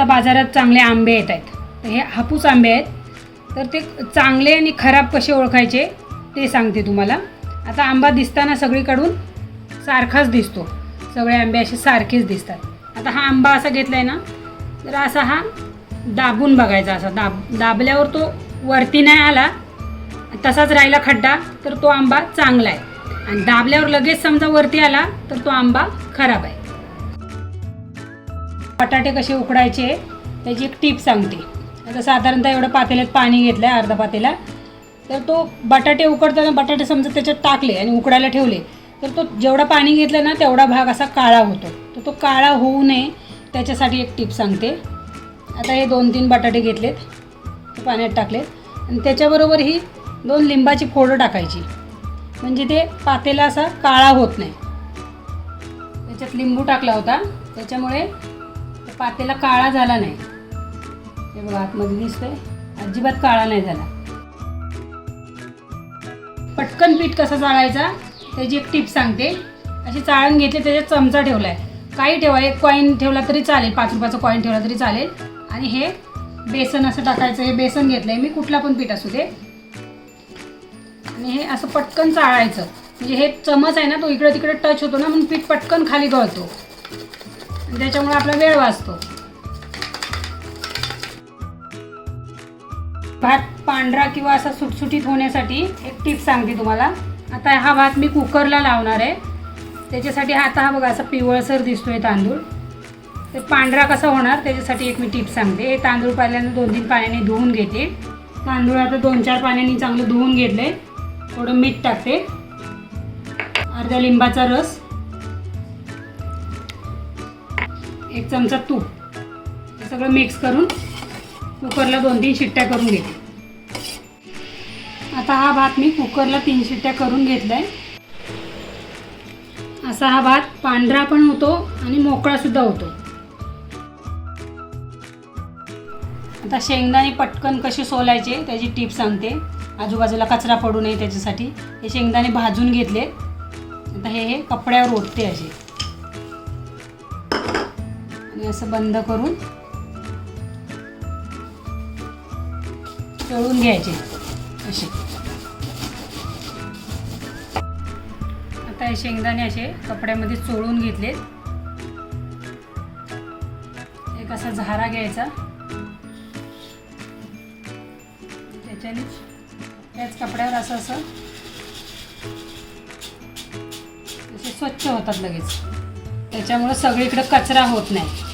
आता बाजारात चांगले आंबे येत आहेत. तर हे हापूस आंबे आहेत. तर ते चांगले आणि खराब कसे ओळखायचे ते सांगते तुम्हाला. आता आंबा दिसताना सगळीकडून सारखाच दिसतो. सगळे आंबे असे सारखेच दिसतात. आता हा आंबा असा घेतला आहे ना तर असा हा दाबून बघायचा असा. दाब दाबल्यावर तो वरती नाही आला तसाच राहिला खड्डा तर तो आंबा चांगला आहे. आणि दाबल्यावर लगेच समजा वरती आला तर तो आंबा खराब आहे. बटाटे कसे उकडायचे त्याची एक टीप सांगते. आता साधारणतः एवढं पातेल्यात पाणी घेतलं आहे अर्धा पातेला. तर तो बटाटे उकडताना बटाटे समजा त्याच्यात टाकले आणि उकडायला ठेवले तर तो जेवढा पाणी घेतलं ना तेवढा भाग असा काळा होतो. तर तो काळा होऊ नये त्याच्यासाठी एक टीप सांगते. आता हे दोन तीन बटाटे घेतलेत ते पाण्यात टाकलेत. आणि त्याच्याबरोबर ही दोन लिंबाची फोडं टाकायची. म्हणजे ते पातेला असा काळा होत नाही. त्याच्यात लिंबू टाकला होता त्याच्यामुळे पातेला काळा झाला नाही. हे बघा आतमध्ये दिसतोय. अजिबात काळा नाही झाला. पटकन पीठ कसं चाळायचा त्याची एक टिप सांगते. अशी चाळण घेतली त्याच्यात चमचा ठेवला आहे काही ठेवा एक कॉईन ठेवला तरी चालेल पाच रुपयाचा कॉईन ठेवला तरी चालेल. आणि हे बेसन असं टाकायचं हे बेसन घेतलं आहे मी कुठला पण पीठ असू दे. आणि हे असं पटकन चाळायचं. म्हणजे हे चमच आहे ना तो इकडे तिकडे टच होतो ना म्हणून पीठ पटकन खाली गळतो. त्याच्यामुळे आपला वेळ वाचतो. भात पांढरा किंवा असा सुटसुटीत होण्यासाठी एक टीप सांगते तुम्हाला. आता हा भात मी कुकरला लावणार आहे. त्याच्यासाठी हा आता हा बघा असा पिवळसर दिसतोय तांदूळ. ते पांढरा कसा होणार त्याच्यासाठी एक मी टीप सांगते. हे तांदूळ पहिल्यांदा दोन तीन पाण्याने धुवून घेते. तांदूळ आता दोन चार पाण्याने चांगलं धुवून घेतले थोडं मीठ टाकते. अर्ध्या लिंबाचा रस. एक चमचा तूप. हे सगळं मिक्स करून कुकरला दोन तीन शिट्ट्या करून घेते. आता हा भात मी कुकरला तीन शिट्ट्या करून घेतलाय. असा हा भात पांढरा पण होतो आणि मोकळा सुद्धा होतो. आता शेंगदाणे पटकन कसे सोलायचे त्याची टीप सांगते. आजूबाजूला कचरा पडू नये त्याच्यासाठी. हे शेंगदाणे भाजून घेतले आता हे हे कपड्यावर ओतते असे. असं बंद करून तळून घ्यायचे असे. आता हे शेंगदाणे असे कपड्यामध्ये चोळून घेतलेत. एक असा झारा घ्यायचा. त्याच्याने त्याच कपड्यावर असं असं स्वच्छ होतात लगेच. त्याच्यामुळं सगळीकडे कचरा होत नाही.